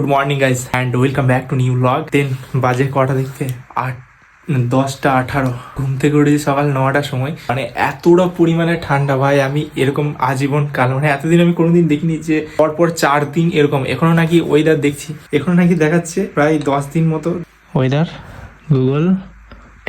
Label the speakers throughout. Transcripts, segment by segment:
Speaker 1: Good morning guys and welcome back to new vlog দেন বাজে কটা দেখতে? আট দশটা আঠারো। ঘুম থেকে উঠেছি সকাল নটার সময়। মানে এতটা পরিমাণে ঠান্ডা, ভাই, আমি এরকম আজীবন কাল মানে এতদিন আমি কোনোদিন দেখিনি যে পরপর চার দিন এরকম। এখনও নাকি ওয়েদার দেখছি। এখনও নাকি দেখাচ্ছে প্রায় দশ দিন মতো। ওয়েদার গুগল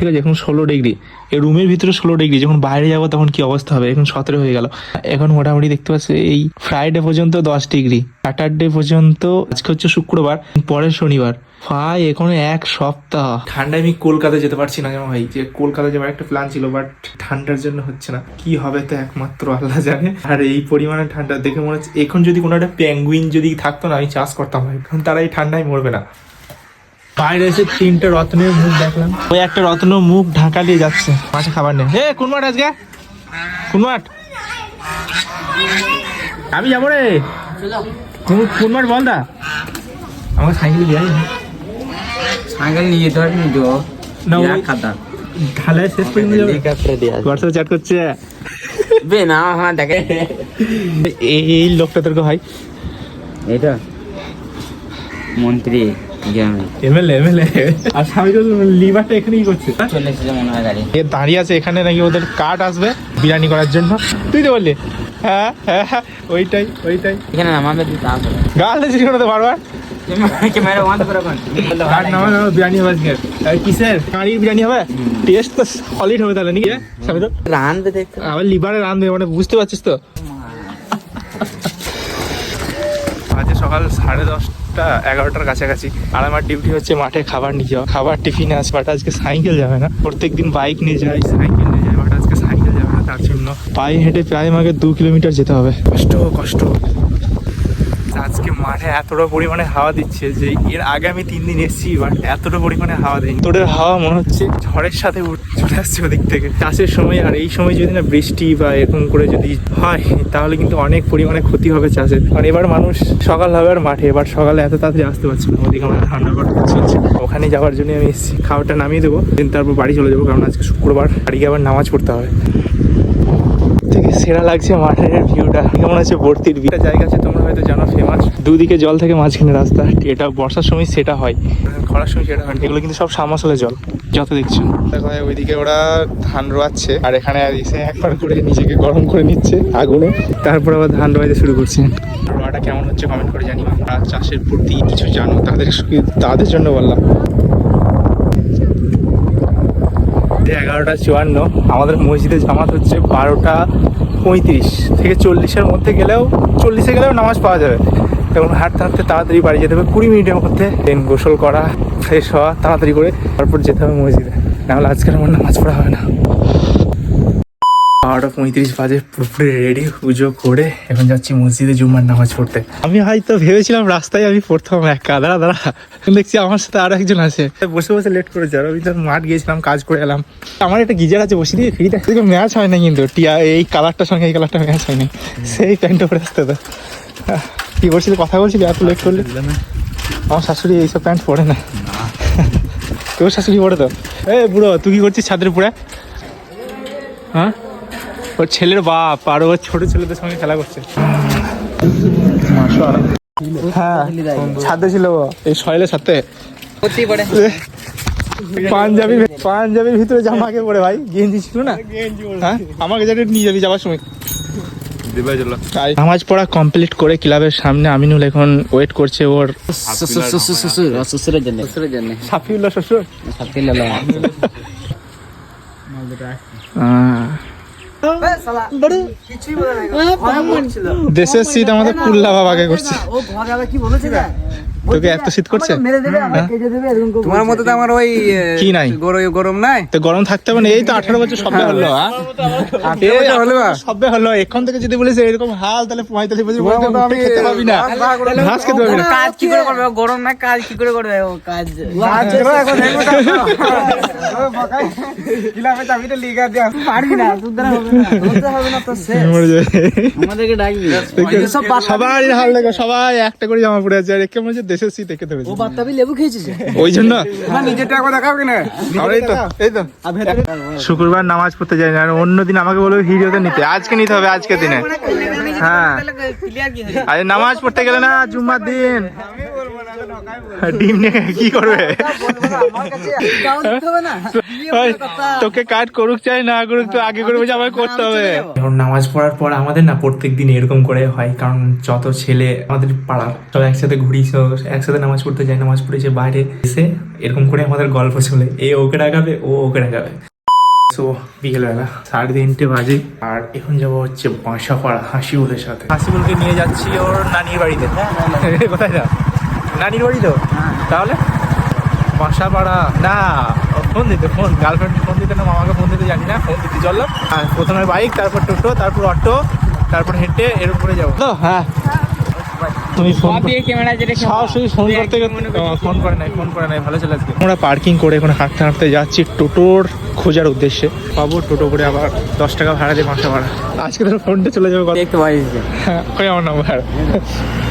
Speaker 1: ঠিক আছে এখন ষোলো ডিগ্রি, এই রুমের ভিতরে ষোলো ডিগ্রি, যখন বাইরে যাব তখন কি অবস্থা হবে? এখন সতেরো হয়ে গেল। এখন মোটামুটি দেখতে পাচ্ছি, এই ফ্রাইডে পর্যন্ত দশ ডিগ্রি স্যাটারডে পর্যন্ত, আজকে হচ্ছে শুক্রবার, পরের শনিবার। ভাই, এখন এক সপ্তাহ। ঠান্ডায় আমি কলকাতা যেতে পারছি না যেমন ভাই? যে কলকাতা যাওয়ার একটা প্ল্যান ছিল বাট ঠান্ডার জন্য হচ্ছে না। কি হবে তো একমাত্র আল্লাহ জানে। আর এই পরিমাণে ঠান্ডা দেখে মনে হচ্ছে, এখন যদি কোনো একটা প্যাঙ্গুইন যদি থাকতো না, আমি চাষ করতাম কারণ তারা এই ঠান্ডায় মরবে না। বাইরে এসে তিনটে রত্নের মুখ দেখলাম। ওই একটা রত্ন মুখ ঢাকা দিয়ে যাচ্ছে। মাছে খাবার নেই। হে কোন মাঠ আজকে? কোন মাঠ? আমি যাব রে। কোন- কোন মাঠ বল দা। আমার সাইকেল দিয়ে
Speaker 2: সাইকেল নিয়ে যেতে পারবি তো
Speaker 1: না,
Speaker 2: খাতা।
Speaker 1: ঢালাই শেষ পর্যন্ত যাবে। হোয়াটসঅ্যাপে চ্যাট করছে।
Speaker 2: বে না হ্যাঁ দেখে।
Speaker 1: এই লোকটা তোর ভাই?
Speaker 2: এটা মন্ত্রী।
Speaker 1: আর স্বামী তো লিভারটা এখানেই করছে।
Speaker 2: চলে এসেছে মনে হয় গাড়ি।
Speaker 1: এ দাঁড়িয়ে আছে এখানে নাকি ওদের কার্ড আসবে বিরিয়ানি করার জন্য। তুই তো বললি হ্যাঁ হ্যাঁ হ্যাঁ, ওইটাই ওইটাই।
Speaker 2: এখানে
Speaker 1: গাল দিয়েছিস কেন তো বারবার?
Speaker 2: ক্যামেরা বন্ধ করে কোন
Speaker 1: কার্ড নামা নামা বিরিয়ানি হবে কিসের? কাঁড়ির বিরিয়ানি হবে? টেস্ট তো সলিড হবে তাহলে নাকি?
Speaker 2: রানবে
Speaker 1: আবার লিভারে রাঁধবে মানে বুঝতে পারছিস তো? আজকে সকাল সাড়ে দশটা। এগারোটার কাছাকাছি। আর আমার ডিউটি হচ্ছে মাঠে খাবার নিয়ে যাওয়া। খাবার টিফিনে আসবে বাট আজকে সাইকেল যাবে না। প্রত্যেক দিন বাইক নিয়ে যাই, সাইকেল নিয়ে যাই বাট আজকে সাইকেল যাবে না, তার জন্য। পায়ে হেঁটে প্রায় আমাকে দু কিলোমিটার যেতে হবে। কষ্ট কষ্ট। আজকে মাঠে এতটা পরিমাণে হাওয়া দিচ্ছে যে এর আগে আমি তিন দিন এসেছি বাট এতটা পরিমাণে হাওয়া দেয়নি। তোদের হাওয়া মনে হচ্ছে ঝড়ের সাথে চলে আসছে ওদিক থেকে। চাষের সময়, আর এই সময় যদি না বৃষ্টি বা এরকম করে যদি হয়, তাহলে কিন্তু অনেক পরিমাণে ক্ষতি হবে চাষের। কারণ এবার মানুষ সকাল হবে আর মাঠে, এবার সকালে এত তাড়াতাড়ি আসতে পারছে না। ওদিকে আমার ঠান্ডা করতে চলছে ওখানে যাওয়ার জন্য আমি এসেছি। খাবারটা নামিয়ে দেবো, দিন তারপর বাড়ি চলে যাব, কারণ আজকে শুক্রবার। বাড়িকে আবার নামাজ পড়তে হবে। থেকে সেরা লাগছে মাঠের ভিউটা। কেমন আছে ভর্তির একটা জায়গা আছে, তোমরা হয়তো জানো। দুদিকে জল থেকে মাঝখানে রাস্তা। এটা বর্ষার সময় সেটা হয়। খরার সময় সেটা হয়। এগুলো কিন্তু সব সামাসলে জল যত দেখছ। দেখো ওইদিকে ওরা ধান রোয়াচ্ছে আর এখানে এসে একবার করে নিজেকে গরম করে নিচ্ছে আগুনে। তারপর আবার ধান রোয়াইতে শুরু করছে। রোয়াটা কেমন হচ্ছে কমেন্ট করে জানিও। আর চাষের প্রতি কিছু জানো? তাদের তাদের জন্য বললাম। এগারোটা চুয়ান্ন আমাদের মসজিদে জামাত হচ্ছে বারোটা পঁয়ত্রিশ থেকে চল্লিশের মধ্যে গেলেও চল্লিশে গেলেও নামাজ পাওয়া যাবে। এবং হাঁটতে হাঁটতে তাড়াতাড়ি বাড়ি যেতে হবে। কুড়ি মিনিটের মধ্যে দেন গোসল করা ফ্রেশ হওয়া তাড়াতাড়ি করে তারপর যেতে হবে মসজিদে। নাহলে আজকের আমার নামাজ পড়া হবে না। বারোটা পঁয়ত্রিশ বাজে পুরোপুরি রেডি পুজো করে এখন যাচ্ছি মসজিদে জুম্মার নামাজ পড়তে। আমি হয়তো ভেবেছিলাম রাস্তায় আমি পড়তাম একা। দাঁড়া দাঁড়া। দেখছি আমার সাথে আরও একজন আছে। বসে বসে লেট করেছে আর আমি তো মাঠ গিয়েছিলাম কাজ করে এলাম। আমার একটা গিজার আছে বসে দিয়ে ফ্রিতে দেখো ম্যাচ হয় না কিন্তু। টিয়া এই কালারটার সঙ্গে এই কালারটা ম্যাচ হয় না। সেই প্যান্টটা পরে আসতে তো কি করছিলি কথা বলছিলি? এত লেট করলি? আমার শাশুড়ি এইসব প্যান্ট পরে না। তোর শাশুড়ি পরে তো? এ বুড়ো তুই কি করছিস ছাদের উপরে? হ্যাঁ? ওর ছেলের বাপ আর ওর ছোট ছেলেদের সঙ্গে খেলা করছে। হ্যাঁ ছাদে ছিল এই সয়েলের সাথে
Speaker 2: পারে
Speaker 1: পাঞ্জাবি পাঞ্জাবির ভিতরে জামা কে পরে ভাই। গেঞ্জি ছিল না? হ্যাঁ? আমাকে যেটা নিয়ে যাবি যাওয়ার সময়। নামাজ পড়া কমপ্লিট করে ক্লাবের সামনে আমিনুল এখন ওয়েট করছে ওর
Speaker 2: শ্বশুরের জন্য। শ্বশুরের জন্য।
Speaker 1: সাফিউল্লাহ শ্বশুর?
Speaker 2: সাফিউল্লাহ
Speaker 1: দেশের শীত আমাদের কুল্লা বাবাকে করছে। তোকে এত শীত করছে? হ্যাঁ?
Speaker 3: তোমার মতো তো আমার ওই
Speaker 1: কি নাই?
Speaker 3: গরম গরম নাই?
Speaker 1: তো গরম থাকতে হবে না এই তো আঠারো বছর সবে হলো হ্যাঁ? এই
Speaker 3: বছর হলো
Speaker 1: সবে হলো এখন থেকে যদি বলিস এরকম হাল তাহলে পঁয়তাল্লিশ বছর
Speaker 3: তোমার
Speaker 1: বয়সে
Speaker 3: মতো আমি
Speaker 1: খেতে পাবি না।
Speaker 3: ভাত ভাগ করে
Speaker 1: ঘাস খেতে পাবি না।
Speaker 2: কাজ কি করে করবে? গরম না কাজ কি করবে? ও কাজ।
Speaker 1: সবাই হাল দেখো সবাই একটা করে জামা পড়ে আছে আর হচ্ছে দেশের শীত একে ধরেছে।
Speaker 2: ও লেবু খেয়েছিস
Speaker 1: ওই জন্য।
Speaker 3: নিজেরটা একবার দেখাও কিনা
Speaker 1: আরে এই তো এই তো। শুক্রবার নামাজ পড়তে যাই না আর অন্য দিন আমাকে বলবে ভিডিওতে নিতে। আজকে নিতে হবে আজকে দিনে। হ্যাঁ। আরে নামাজ পড়তে গেলে না জুম্মার দিন। ডিম নিয়ে কি করবে? তোকে কাজ করুক চাই না করুক তো আগে করবে করতে হবে। এখন নামাজ পড়ার পর আমাদের না প্রত্যেক দিন এরকম করে হয় কারণ যত ছেলে আমাদের পাড়ার সব একসাথে ঘুরি একসাথে নামাজ পড়তে যায় নামাজ পড়ে যে বাইরে এসে এরকম করে আমাদের গল্প চলে। এ ওকে ডাকাবে ও ওকে ডাকাবে। সো বিকেলবেলা সাড়ে তিনটে বাজে আর এখন যাব হচ্ছে বাসাপাড়া হাসিবুলের সাথে। হাসিবুলকে নিয়ে যাচ্ছি ওর নানির বাড়িতে। কোথায় যা নানির বাড়ি তো? তাহলে? বাসাপাড়া। না ফোন দিতে ফোন। গার্লফ্রেন্ড ফোন দিতে না মামাকে ফোন দিতে জানি না ফোন দিতে চললাম। প্রথমে বাইক তারপর টোটো তারপর অটো তারপর হেঁটে এর উপরে যাব। তো হ্যাঁ। তুমি ফোন সরাসরি করতে ফোন করে নাই ফোন করে নাই ভালো চলে আজকে। আমরা পার্কিং করে এখন হাঁটতে হাঁটতে যাচ্ছি টোটোর খোঁজার উদ্দেশ্যে। পাবো টোটো করে আবার দশ টাকা ভাড়া দিয়ে বাসা ভাড়া। আজকে তোর ফোনটা চলে যাবে
Speaker 2: দেখতে পাইছিস
Speaker 1: হ্যাঁ, আমার নাম্বার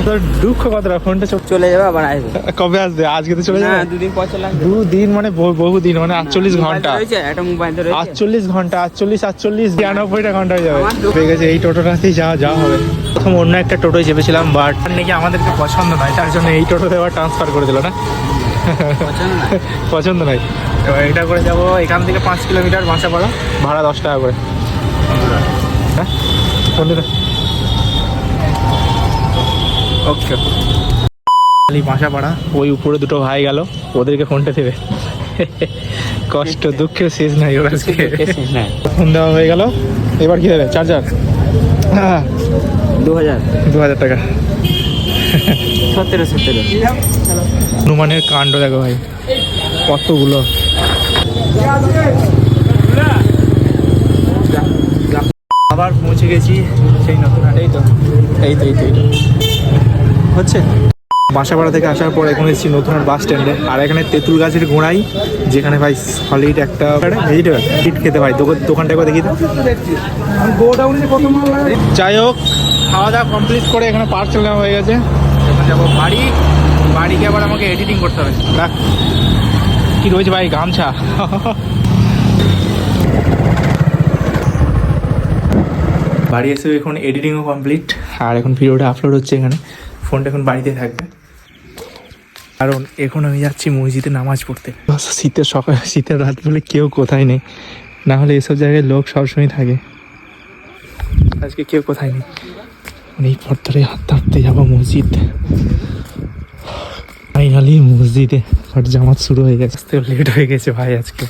Speaker 1: তোর দুঃখ কতটা? ফোনটা চলে
Speaker 2: চলে যাবে আবার আসবে।
Speaker 1: কবে আসবে? আজকে তো চলে যাবে?
Speaker 2: দুদিন পর চলে আসবে।
Speaker 1: দুদিন মানে বহু- দিন মানে আটচল্লিশ
Speaker 2: ঘণ্টা। একটা মোবাইল রয়েছে।
Speaker 1: আটচল্লিশ ঘণ্টা আটচল্লিশ আটচল্লিশ বিরানব্বইটা ঘণ্টা হয়ে যাবে।
Speaker 2: ঠিক
Speaker 1: আছে গেছে এই টোটোটাতেই যাওয়া যাওয়া হবে। প্রথম অন্য একটা টোটোয় চেপেছিলাম বাট নাকি আমাদেরকে পছন্দ নয় তার জন্য এই টোটোতে আবার ট্রান্সফার করে দিল না।
Speaker 2: পছন্দ না
Speaker 1: পছন্দ নয় এবার এটা করে যাব এখান থেকে পাঁচ কিলোমিটার বাসাপাড়া ভাড়া দশ টাকা করে। হ্যাঁ? ওকে। খালি বাসাপাড়া ওই উপরে দুটো ভাই গেল ওদেরকে ফোনটা দেবে। কষ্ট দুঃখের শেষ নাই ওর। আজকে ফোন দেওয়া হয়ে গেল। এবার কি দেবে? চার্জার
Speaker 2: দু হাজার
Speaker 1: দু হাজার টাকা।
Speaker 2: সতেরো সতেরো।
Speaker 1: হনুমানের কাণ্ড দেখো ভাই, কতগুলো। আবার পৌঁছে গেছি সেই নতুন হাটেই তো। এই তো এই তো হচ্ছে? বাসাপাড়া থেকে আসার পর এখন এসেছি নতুন বাস স্ট্যান্ডে আর এখানে তেঁতুল গাছের গোড়াই, যেখানে ভাই সলিড একটা ভেজিটেবল হিট খেতে ভাই দোকান- দোকানটা একবার দেখি যাই হোক, খাওয়া দাওয়া কমপ্লিট করে এখানে পার্সেল নেওয়া হয়ে গেছে। এখন যাব বাড়ি। বাড়িকে আবার আমাকে এডিটিং করতে হবে। দেখ। কি রয়েছে ভাই গামছা? বাড়ি এসে এখন এডিটিংও কমপ্লিট আর এখন ভিডিওটা আপলোড হচ্ছে এখানে। ফোনটা এখন বাড়িতে থাকবে। কারণ এখন আমি যাচ্ছি মসজিদে নামাজ পড়তে। শীতের সকাল শীতের রাত বলে কেউ কোথায় নেই। না হলে এসব জায়গায় লোক সবসময় থাকে। আজকে কেউ কোথায় নেই। পর ধরে হাঁটতে হাঁটতে যাব মসজিদ। ফাইনালি মসজিদে বাট জামাত শুরু হয়ে গেছে। লেট হয়ে গেছে ভাই আজকে।